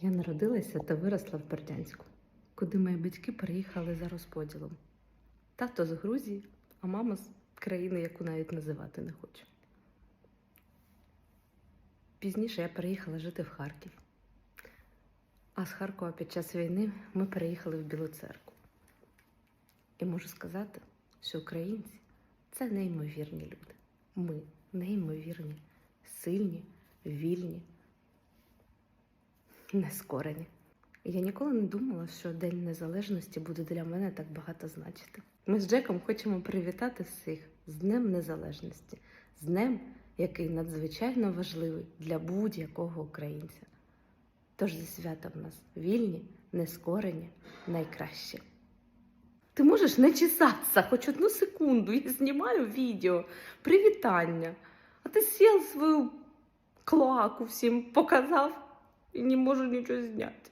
Я народилася та виросла в Бердянську, куди мої батьки переїхали за розподілом. Тато з Грузії, а мама з країни, яку навіть називати не хочу. Пізніше я переїхала жити в Харків. А з Харкова під час війни ми переїхали в Білу церкву. І можу сказати, що українці це неймовірні люди. Ми неймовірні, сильні, вільні, нескорені. Я ніколи не думала, що День Незалежності буде для мене так багато значити. Ми з Джеком хочемо привітати всіх з Днем Незалежності, з днем, який надзвичайно важливий для будь-якого українця. Тож зі святом нас вільні, нескорені, найкращі. Ти можеш не чесатися хоч одну секунду. Я знімаю відео, привітання. А ти сіл свою клоаку всім показав не можу нічого зняти.